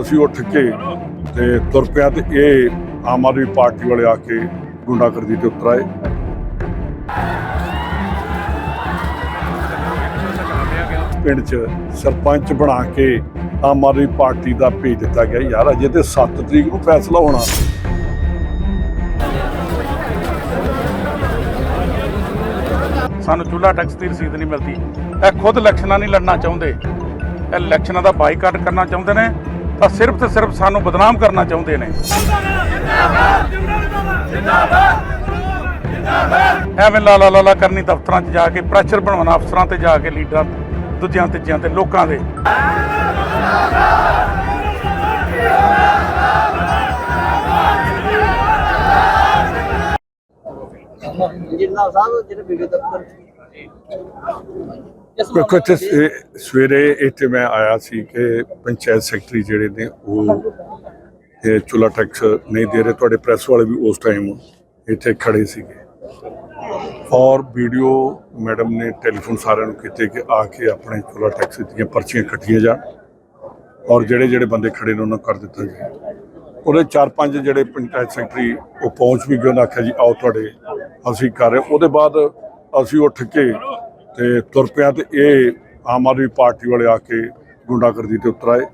ਅਸੀਂ ਉੱਠ ਕੇ ਤੇ ਤੁਰ ਪਿਆ ਤੇ ਇਹ ਆਮ ਆਦਮੀ ਪਾਰਟੀ ਵਾਲੇ ਆ ਕੇ ਗੁੰਡਾਗਰਦੀ ਤੇ ਉਤਰ ਆਏ। ਪਿੰਡ 'ਚ ਸਰਪੰਚ ਬਣਾ ਕੇ ਆਮ ਆਦਮੀ ਪਾਰਟੀ ਦਾ ਭੇਜ ਦਿੱਤਾ ਗਿਆ, ਯਾਰ ਅਜੇ ਤੇ 7 ਤਰੀਕ ਨੂੰ ਫੈਸਲਾ ਹੋਣਾ। ਸਾਨੂੰ ਚੁੱਲ੍ਹਾ ਟੈਕਸ ਦੀ ਰਸੀਦ ਨਹੀਂ ਮਿਲਦੀ। ਇਹ ਖੁਦ ਇਲੈਕਸ਼ਨਾਂ ਨਹੀਂ ਲੜਨਾ ਚਾਹੁੰਦੇ। ਇਲੈਕਸ਼ਨਾਂ ਦਾ ਬਾਈਕਾਟ ਕਰਨਾ ਚਾਹੁੰਦੇ ਨੇ, ਤਾਂ ਸਿਰਫ ਤੇ ਸਿਰਫ ਸਾਨੂੰ ਬਦਨਾਮ ਕਰਨਾ ਚਾਹੁੰਦੇ ਨੇ। ਐਵੇਂ ਲਾ ਲਾ ਲਾ ਕਰਨੀ ਦਫ਼ਤਰਾਂ 'ਚ ਜਾ ਕੇ ਪ੍ਰੈਸ਼ਰ ਬਣਾਉਣਾ ਅਫਸਰਾਂ ਤੇ ਜਾ ਕੇ, ਲੀਡਰਾਂ ਦੂਜਿਆਂ ਤੀਜਿਆਂ ਤੇ, ਲੋਕਾਂ ਦੇ। ਜਿੰਨਾ ਸਾਹਿਬ, ਜਿਹੜੇ ਵੀਡੀਓ ਦਫ਼ਤਰ ਵੇਖੋ ਇੱਥੇ ਸਵੇਰੇ ਇੱਥੇ ਮੈਂ ਆਇਆ ਸੀ ਕਿ ਪੰਚਾਇਤ ਸੈਕਟਰੀ ਜਿਹੜੇ ਨੇ ਉਹ ਇਹ ਚੁੱਲਾ ਟੈਕਸ ਨਹੀਂ ਦੇ ਰਹੇ। ਤੁਹਾਡੇ ਪ੍ਰੈਸ ਵਾਲੇ ਵੀ ਉਸ ਟਾਈਮ ਇੱਥੇ ਖੜੇ ਸੀਗੇ। ਔਰ ਵੀਡੀਓ ਮੈਡਮ ਨੇ ਟੈਲੀਫੋਨ ਸਾਰਿਆਂ ਨੂੰ ਕੀਤੇ ਕਿ ਆ ਕੇ ਆਪਣੇ ਚੁੱਲਾ ਟੈਕਸ ਦੀਆਂ ਪਰਚੀਆਂ ਕੱਟੀਆਂ ਜਾਣ ਔਰ ਜਿਹੜੇ ਜਿਹੜੇ ਬੰਦੇ ਖੜੇ ਨੇ ਉਹਨਾਂ ਕਰ ਦਿੱਤਾ ਜਾਏ। ਉਹਦੇ ਚਾਰ ਪੰਜ ਜਿਹੜੇ ਪੰਚਾਇਤ ਸੈਕਟਰੀ ਉਹ ਪਹੁੰਚ ਵੀ ਗਏ। ਉਹਨਾਂ ਆਖਿਆ ਜੀ ਆਓ ਤੁਹਾਡੇ ਅਸੀਂ ਕਰ ਰਹੇ। ਉਹਦੇ ਬਾਅਦ ਅਸੀਂ ਉੱਠ ਕੇ ਤੇ ਤੁਰ ਪਿਆ ਤੇ ਇਹ ਆਮ ਆਦਮੀ ਪਾਰਟੀ ਵਾਲੇ ਆ ਕੇ ਗੁੰਡਾਗਰਦੀ ਤੇ ਉਤਰ ਆਏ।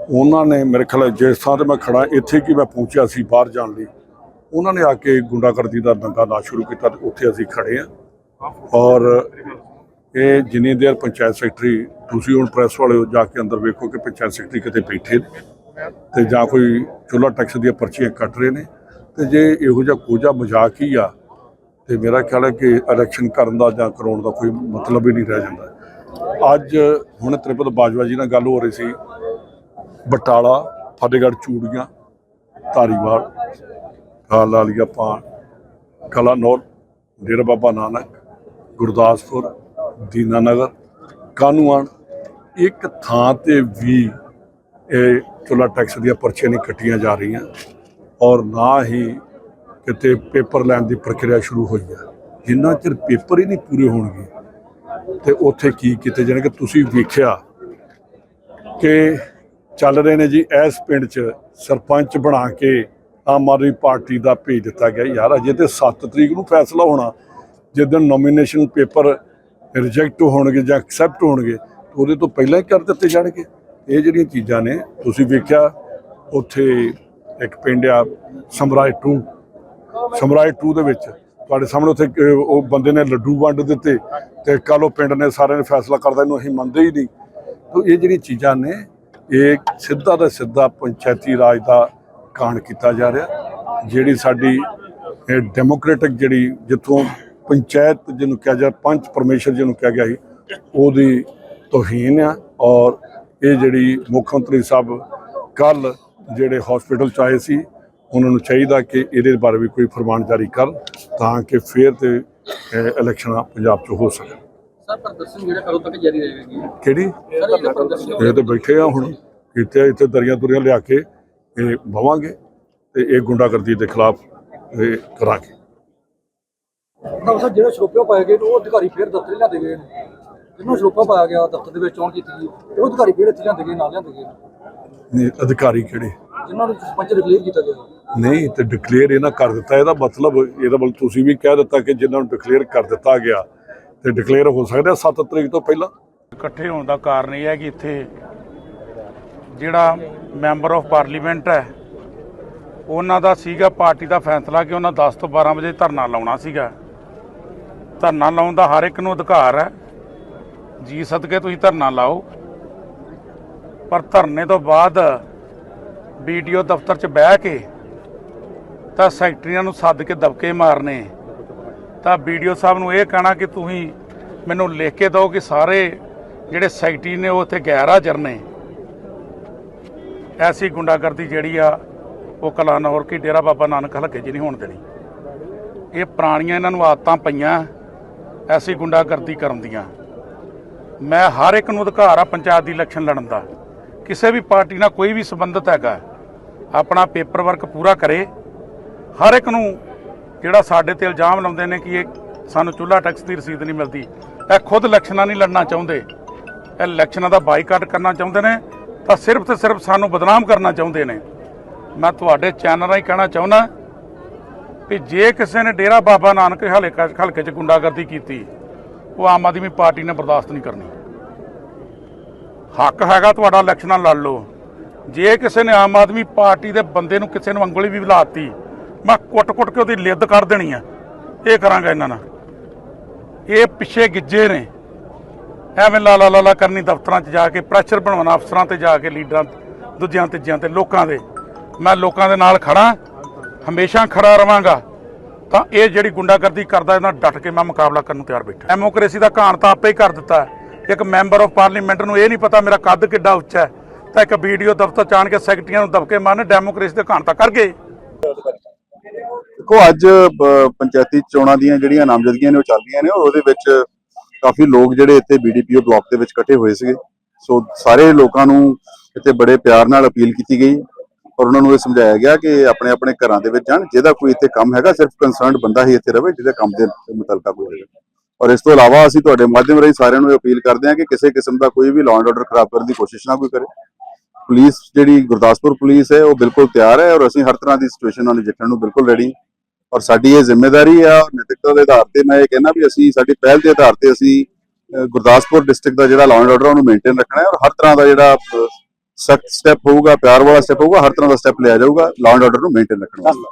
ਉਹਨਾਂ ਨੇ ਮੇਰੇ ਖਿਆਲ ਜਿਸ ਥਾਂ ਤੇ ਮੈਂ ਖੜਾ ਇੱਥੇ ਕਿ ਮੈਂ ਪਹੁੰਚਿਆ ਸੀ ਬਾਹਰ ਜਾਣ ਲਈ, ਉਹਨਾਂ ਨੇ ਆ ਕੇ ਗੁੰਡਾਗਰਦੀ ਦਾ ਦੰਗਾ ਨਾ ਸ਼ੁਰੂ ਕੀਤਾ ਤੇ ਉੱਥੇ ਅਸੀਂ ਖੜੇ ਆ ਔਰ ਇਹ ਜਿੰਨੀ ਦੇਰ ਪੰਚਾਇਤ ਸੈਕਟਰੀ, ਤੁਸੀਂ ਹੁਣ ਪ੍ਰੈਸ ਵਾਲੇ ਜਾ ਕੇ ਅੰਦਰ ਵੇਖੋ ਕਿ ਪੰਚਾਇਤ ਸੈਕਟਰੀ ਕਿਤੇ ਬੈਠੇ ਨੇ ਤੇ ਜਾਂ ਕੋਈ ਚੁੱਲਾ ਟੈਕਸ ਦੀਆਂ ਪਰਚੀਆਂ ਕੱਟ ਰਹੇ ਨੇ। ਤੇ ਜੇ ਇਹੋ ਜਿਹਾ ਕੋਝਾ ਮਜ਼ਾਕ ਹੀ ਆ ਤੇ ਮੇਰਾ ਖਿਆਲ ਹੈ ਕਿ ਇਲੈਕਸ਼ਨ ਕਰਨ ਦਾ ਜਾਂ ਕਰਾਉਣ ਦਾ ਕੋਈ ਮਤਲਬ ਹੀ ਨਹੀਂ ਰਹਿ ਜਾਂਦਾ। ਅੱਜ ਹੁਣ ਤ੍ਰਿਪਤ ਬਾਜਵਾ ਜੀ ਨਾਲ ਗੱਲ ਹੋ ਰਹੀ ਸੀ, ਬਟਾਲਾ, ਫਤਿਹਗੜ੍ਹ, ਚੂੜੀਆਂ, ਧਾਰੀਵਾਲ, ਖਾਲ ਵਾਲੀ ਕਲਾਨੌਰ ਡੇਰਾ ਬਾਬਾ ਨਾਨਕ, ਗੁਰਦਾਸਪੁਰ, ਦੀਨਾਨਗਰ ਕਾਨੂੰਵਾਨ ਇੱਕ ਥਾਂ ਤੇ ਵੀ ਇਹ ਚੁੱਲਾ ਟੈਕਸ ਦੀਆਂ ਪਰਚੀਆਂ ਨਹੀਂ ਕੱਟੀਆਂ ਜਾ ਰਹੀਆਂ ਔਰ ਨਾ ਹੀ ਕਿਤੇ ਪੇਪਰ ਲੈਣ ਦੀ ਪ੍ਰਕਿਰਿਆ ਸ਼ੁਰੂ ਹੋਈ ਹੈ। ਜਿੰਨਾ ਚਿਰ ਪੇਪਰ ਹੀ ਨਹੀਂ ਪੂਰੇ ਹੋਣਗੇ, ਤੇ ਉੱਥੇ ਕੀ ਕੀਤੇ ਜਾਣਗੇ? ਤੁਸੀਂ ਵੇਖਿਆ ਕਿ ਚੱਲ ਰਹੇ ਨੇ ਜੀ, ਇਸ ਪਿੰਡ 'ਚ ਸਰਪੰਚ ਬਣਾ ਕੇ ਆਮ ਆਦਮੀ ਪਾਰਟੀ ਦਾ ਭੇਜ ਦਿੱਤਾ ਗਿਆ। ਯਾਰ, ਅਜੇ ਤੇ 7 ਤਰੀਕ ਨੂੰ ਫੈਸਲਾ ਹੋਣਾ। ਜਿੱਦਣ ਨੋਮੀਨੇਸ਼ਨ ਪੇਪਰ ਰਿਜੈਕਟ ਹੋਣਗੇ ਜਾਂ ਐਕਸੈਪਟ ਹੋਣਗੇ ਉਹਦੇ ਤੋਂ ਪਹਿਲਾਂ ਹੀ ਕਰ ਦਿੱਤੇ ਜਾਣਗੇ। ਇਹ ਜਿਹੜੀਆਂ ਚੀਜ਼ਾਂ ਨੇ, ਤੁਸੀਂ ਵੇਖਿਆ, ਉੱਥੇ ਇੱਕ ਪਿੰਡ ਆ ਸਮਰਾਏ ਟੂ ਸਮਰਾਏ 2 ਦੇ ਵਿੱਚ। ਤੁਹਾਡੇ ਸਾਹਮਣੇ ਉੱਥੇ ਉਹ ਬੰਦੇ ਨੇ ਲੱਡੂ ਵੰਡ ਦਿੱਤੇ ਤੇ ਕੱਲ ਉਹ ਪਿੰਡ ਨੇ ਸਾਰਿਆਂ ਨੇ ਫੈਸਲਾ ਕਰਦਾ, ਇਹਨੂੰ ਅਸੀਂ ਮੰਨਦੇ ਹੀ ਨਹੀਂ। ਤੋ ਇਹ ਜਿਹੜੀ ਚੀਜ਼ਾਂ ਨੇ, ਇਹ ਸਿੱਧਾ ਦਾ ਸਿੱਧਾ ਪੰਚਾਇਤੀ ਰਾਜ ਦਾ ਕਾਣ ਕੀਤਾ ਜਾ ਰਿਹਾ। ਜਿਹੜੀ ਸਾਡੀ, ਇਹ ਡੈਮੋਕ੍ਰੈਟਿਕ ਜਿਹੜੀ ਜਿੱਥੋਂ ਪੰਚਾਇਤ ਜਿਹਨੂੰ ਕਿਹਾ ਜਾ, ਪੰਚ ਪਰਮੇਸ਼ਰ ਜਿਹਨੂੰ ਕਿਹਾ ਗਿਆ ਸੀ, ਉਹਦੀ ਤੋਹੀਨ ਆ ਔਰ ਇਹ ਜਿਹੜੀ ਮੁੱਖ ਮੰਤਰੀ ਸਾਹਿਬ ਕੱਲ ਜਿਹੜੇ ਹਸਪੀਟਲ ਚ ਆਏ ਸੀ ਉਹਨਾਂ ਨੂੰ ਚਾਹੀਦਾ ਕਿ ਇਹਦੇ ਬਾਰੇ ਵੀ ਕੋਈ ਫਰਮਾਨ ਜਾਰੀ ਕਰਨ ਤਾਂ ਕਿ ਫੇਰ ਤੇ ਇਲੈਕਸ਼ਨਾਂ ਪੰਜਾਬ 'ਚ ਹੋ ਸਕਣ ਸਰ ਪ੍ਰਦਰਸ਼ਨ ਜਿਹੜਾ ਕਦੋਂ ਤੱਕ ਜਾਰੀ ਰਹੇਗੀ? ਕਿਹੜੀ? ਇਹ ਤੇ ਬੈਠੇ ਆ ਹੁਣ। ਇੱਥੇ ਇੱਥੇ ਦਰੀਆਂ ਦੁਰੀਆਂ ਲਿਆ ਕੇ ਇਹ ਬਵਾਂਗੇ ਤੇ ਇਹ ਗੁੰਡਾਗਰਦੀ ਦੇ ਖਿਲਾਫ ਇਹ ਕਰਾਂਗੇ। ਤਾਂ ਸਰ ਜਿਹੜੇ ਸ਼ਰੋਪੇ ਪਾਏ ਗਏ ਨੇ, ਉਹ ਅਧਿਕਾਰੀ ਫੇਰ ਦਫ਼ਤਰ ਲਿਆਂਦੇ ਗਏ ਨੇ। ਜਿਹਨੂੰ ਸ਼ਰੋਪਾ ਪਾਇਆ ਗਿਆ ਦਫ਼ਤਰ ਦੇ ਵਿੱਚ ਚੋਣ ਕੀਤੀ ਗਈ ਉਹ ਅਧਿਕਾਰੀ ਫੇਰ ਇੱਥੇ ਲਿਆਂਦੇ ਗਏ ਨਾਲ ਲਿਆਂਦੇ ਗਏ ਨੇ। ਨੇ ਅਧਿਕਾਰੀ ਕਿਹੜੇ? ਜਿਨ੍ਹਾਂ ਨੂੰ ਸਰਪੰਚ ਡਿਕਲੇਅਰ ਕੀਤਾ ਗਿਆ। ਨਹੀਂ, ਤੇ ਡਿਕਲੇਅਰ ਇਹਨਾਂ ਕਰ ਦਿੱਤਾ। ਇਹਦਾ ਮਤਲਬ ਇਹਦਾ ਮਤਲਬ ਤੁਸੀਂ ਵੀ ਕਹਿ ਦਿੱਤਾ ਕਿ ਜਿਨ੍ਹਾਂ ਨੂੰ ਡਿਕਲੇਅਰ ਕਰ ਦਿੱਤਾ ਗਿਆ, ਤੇ ਡਿਕਲੇਅਰ ਹੋ ਸਕਦਾ 7 ਤਰੀਕ ਤੋਂ ਪਹਿਲਾਂ। ਇਕੱਠੇ ਹੋਣ ਦਾ ਕਾਰਨ ਇਹ ਹੈ ਕਿ ਇੱਥੇ ਜਿਹੜਾ ਮੈਂਬਰ ਆਫ ਪਾਰਲੀਮੈਂਟ ਹੈ, ਉਹਨਾਂ ਦਾ ਸੀਗਾ, ਪਾਰਟੀ ਦਾ ਫੈਸਲਾ ਕਿ ਉਹਨਾਂ 10 ਤੋਂ 12 ਵਜੇ ਧਰਨਾ ਲਾਉਣਾ ਸੀਗਾ। ਧਰਨਾ ਲਾਉਣ ਦਾ ਹਰ ਇੱਕ ਨੂੰ ਅਧਿਕਾਰ ਹੈ, ਜੀ ਸਦਕੇ ਤੁਸੀਂ ਧਰਨਾ ਲਾਓ। ਪਰ ਧਰਨੇ ਤੋਂ ਬਾਅਦ ਵੀਡੀਓ ਦਫ਼ਤਰ 'ਚ ਬਹਿ ਕੇ ਤਾਂ ਸੈਕਟਰੀਆਂ ਨੂੰ ਸੱਦ ਕੇ ਦਬਕੇ ਮਾਰਨੇ। ਤਾਂ ਵੀਡੀਓ ਸਾਹਿਬ ਨੂੰ ਇਹ ਕਹਿਣਾ ਕਿ ਤੁਸੀਂ ਮੈਨੂੰ ਲਿਖ ਕੇ ਦਿਓ ਕਿ ਸਾਰੇ ਜਿਹੜੇ ਸੈਕਟਰੀ ਨੇ ਉਹ ਇੱਥੇ ਗੈਰ ਹਾਜ਼ਰ ਨੇ। ਐਸੀ ਗੁੰਡਾਗਰਦੀ ਜਿਹੜੀ ਆ, ਉਹ ਕਲਾਨੌਰ ਕੀ ਡੇਰਾ ਬਾਬਾ ਨਾਨਕ ਹਲਕੇ 'ਚ ਨਹੀਂ ਹੋਣ ਦੇਣੀ। ਇਹ ਪੁਰਾਣੀਆਂ ਇਹਨਾਂ ਨੂੰ ਆਦਤਾਂ ਪਈਆਂ, ਐਸੀ ਗੁੰਡਾਗਰਦੀ ਕਰਨ ਦੀਆਂ। ਮੈਂ ਹਰ ਇੱਕ ਨੂੰ ਅਧਿਕਾਰ ਆ ਪੰਚਾਇਤ ਦੀ ਇਲੈਕਸ਼ਨ ਲੜਨ ਦਾ। ਕਿਸੇ ਵੀ ਪਾਰਟੀ ਨਾਲ ਕੋਈ ਵੀ ਸੰਬੰਧਤ ਹੈਗਾ, ਆਪਣਾ ਪੇਪਰ ਵਰਕ ਪੂਰਾ ਕਰੇ। ਹਰ ਇੱਕ ਨੂੰ ਜਿਹੜਾ ਸਾਡੇ ਤੇ ਇਲਜ਼ਾਮ ਲਾਉਂਦੇ ਨੇ ਕਿ ਇਹ ਸਾਨੂੰ ਚੁੱਲ੍ਹਾ ਟੈਕਸ ਦੀ ਰਸੀਦ ਨਹੀਂ ਮਿਲਦੀ, ਇਹ ਖੁਦ ਇਲੈਕਸ਼ਨਾਂ ਨਹੀਂ ਲੜਨਾ ਚਾਹੁੰਦੇ, ਇਹ ਇਲੈਕਸ਼ਨਾਂ ਦਾ ਬਾਈਕਾਟ ਕਰਨਾ ਚਾਹੁੰਦੇ ਨੇ, ਤਾਂ ਸਿਰਫ ਤੇ ਸਿਰਫ ਸਾਨੂੰ ਬਦਨਾਮ ਕਰਨਾ ਚਾਹੁੰਦੇ ਨੇ। ਮੈਂ ਤੁਹਾਡੇ ਚੈਨਲ ਰਾਹੀਂ ਕਹਿਣਾ ਚਾਹੁੰਦਾ ਵੀ ਜੇ ਕਿਸੇ ਨੇ ਡੇਰਾ ਬਾਬਾ ਨਾਨਕ ਹਲਕੇ ਹਲਕੇ 'ਚ ਗੁੰਡਾਗਰਦੀ ਕੀਤੀ, ਉਹ ਆਮ ਆਦਮੀ ਪਾਰਟੀ ਨੇ ਬਰਦਾਸ਼ਤ ਨਹੀਂ ਕਰਨੀ। ਹੱਕ ਹੈਗਾ ਤੁਹਾਡਾ ਇਲੈਕਸ਼ਨਾਂ ਲੜ ਲਓ। ਜੇ ਕਿਸੇ ਨੇ ਆਮ ਆਦਮੀ ਪਾਰਟੀ ਦੇ ਬੰਦੇ ਨੂੰ ਕਿਸੇ ਨੂੰ ਉਂਗਲੀ ਵੀ ਲਾਤੀ ਮੈਂ ਕੁੱਟ-ਕੁੱਟ ਕੇ ਉਹਦੀ ਲਿੱਦ ਕਰ ਦੇਣੀ ਆ। ਇਹ ਕਰਾਂਗਾ ਇਹਨਾਂ ਨਾਲ। ਇਹ ਪਿੱਛੇ ਗਿੱਜੇ ਨੇ। ਐਵੇਂ ਲਾਲਾ ਲਾਲਾ ਕਰਨੀ ਦਫ਼ਤਰਾਂ 'ਚ ਜਾ ਕੇ ਪ੍ਰੈਸ਼ਰ ਬਣਾਉਣਾ ਅਫਸਰਾਂ ਤੇ ਜਾ ਕੇ, ਲੀਡਰਾਂ ਦੂਜਿਆਂ, ਤੀਜਿਆਂ ਤੇ, ਲੋਕਾਂ ਦੇ। ਮੈਂ ਲੋਕਾਂ ਦੇ ਨਾਲ ਖੜਾ ਹਮੇਸ਼ਾ ਖੜਾ ਰਵਾਂਗਾ। ਤਾਂ ਇਹ ਜਿਹੜੀ ਗੁੰਡਾਗਰਦੀ ਕਰਦਾ ਇਹਨਾਂ ਡਟ ਕੇ ਮੈਂ ਮੁਕਾਬਲਾ ਕਰਨ ਨੂੰ ਤਿਆਰ ਬੈਠਾ। ਡੈਮੋਕ੍ਰੇਸੀ ਦਾ ਘਾਣ ਤਾਂ ਆਪੇ ਹੀ ਕਰ ਦਿੱਤਾ ਇੱਕ ਮੈਂਬਰ ਆਫ ਪਾਰਲੀਮੈਂਟ ਨੂੰ ਇਹ ਨਹੀਂ ਪਤਾ ਮੇਰਾ ਕੱਦ ਕਿੱਡਾ ਉੱਚਾ ਹੈ। ਤਾਂ ਇੱਕ ਵੀਡੀਓ ਦਫ਼ਤਰ ਚ ਆਣ ਕੇ ਸੈਕਟਰੀਆਂ ਨੂੰ ਦਬਕੇ ਮਾਰਨ ਡੈਮੋਕ੍ਰੇਸੀ ਦੇ ਘਾਣ ਤਾਂ ਕਰ ਗਏ। ਦੇਖੋ, ਅੱਜ ਪੰਚਾਇਤੀ ਚੋਣਾਂ ਦੀਆਂ ਜਿਹੜੀਆਂ ਨਾਮਜ਼ਦਗੀਆਂ ਨੇ ਉਹ ਚੱਲ ਰਹੀਆਂ ਨੇ, ਉਹਦੇ ਵਿੱਚ ਕਾਫੀ ਲੋਕ ਜਿਹੜੇ ਇੱਥੇ ਬੀਡੀਪੀਓ ਬਲਾਕ ਦੇ ਵਿੱਚ ਇਕੱਠੇ ਹੋਏ ਸੀਗੇ। ਸੋ ਸਾਰੇ ਲੋਕਾਂ ਨੂੰ ਇੱਥੇ ਬੜੇ ਪਿਆਰ ਨਾਲ ਅਪੀਲ ਕੀਤੀ ਗਈ ਔਰ ਉਹਨਾਂ ਨੂੰ ਇਹ ਸਮਝਾਇਆ ਗਿਆ ਕਿ ਆਪਣੇ ਆਪਣੇ ਘਰਾਂ ਦੇ ਵਿੱਚ ਜਾਣ, ਜਿਹਦਾ ਕੋਈ ਇੱਥੇ ਕੰਮ ਹੈਗਾ, ਸਿਰਫ ਕੰਸਰਨਡ ਬੰਦਾ ਹੀ ਇੱਥੇ ਰਵੇ, ਜਿਹਦੇ ਕੰਮ ਦੇ ਮੁਤਲਕਾ ਕੋਈ ਹੋਵੇ ਔਰ ਇਸ ਤੋਂ ਇਲਾਵਾ ਅਸੀਂ ਤੁਹਾਡੇ ਮਾਧਿਅਮ ਰਾਹੀਂ ਸਾਰਿਆਂ ਨੂੰ ਇਹ ਅਪੀਲ ਕਰਦੇ ਹਾਂ ਕਿ ਕਿਸੇ ਕਿਸਮ ਦਾ ਕੋਈ ਵੀ ਲਾਅ ਐਂਡ ਆਰਡਰ ਖਰਾਬ ਕਰਨ ਦੀ ਕੋਸ਼ਿਸ਼ ਨਾ ਕੋਈ ਕਰੇ। ਪੁਲਿਸ ਜਿਹੜੀ ਗੁਰਦਾਸਪੁਰ ਪੁਲਿਸ ਹੈ, ਉਹ ਬਿਲਕੁਲ ਤਿਆਰ ਹੈ ਔਰ ਅਸੀਂ ਹਰ ਤਰ੍ਹਾਂ ਦੀ ਸਿਚੁਏਸ਼ਨ ਨਾਲ ਨਜਿੱਠਣ ਨੂੰ ਬਿਲਕੁਲ ਰੈਡੀ ਔਰ ਸਾਡੀ ਇਹ ਜ਼ਿੰਮੇਵਾਰੀ ਆ ਨੈਤਿਕਤਾ ਦੇ ਆਧਾਰ ਤੇ ਮੈਂ ਇਹ ਕਹਿੰਦਾ ਵੀ ਅਸੀਂ, ਸਾਡੀ ਪਹਿਲ ਦੇ ਆਧਾਰ ਤੇ ਅਸੀਂ ਗੁਰਦਾਸਪੁਰ ਡਿਸਟ੍ਰਿਕਟ ਦਾ ਜਿਹੜਾ ਲਾਅ ਐਂਡ ਆਰਡਰ ਉਹਨੂੰ ਮੇਨਟੇਨ ਰੱਖਣਾ ਹੈ ਔਰ ਹਰ ਤਰ੍ਹਾਂ ਦਾ ਜਿਹੜਾ ਸਖਤ ਸਟੈਪ ਹੋਊਗਾ, ਪਿਆਰ ਵਾਲਾ ਸਟੈਪ ਹੋਊਗਾ, ਹਰ ਤਰ੍ਹਾਂ ਦਾ ਸਟੈਪ ਲਿਆ ਜਾਊਗਾ ਲਾਅ ਐਂਡ ਆਰਡਰ ਨੂੰ ਮੇਨਟੇਨ ਰੱਖਣ ਵਾਸਤੇ।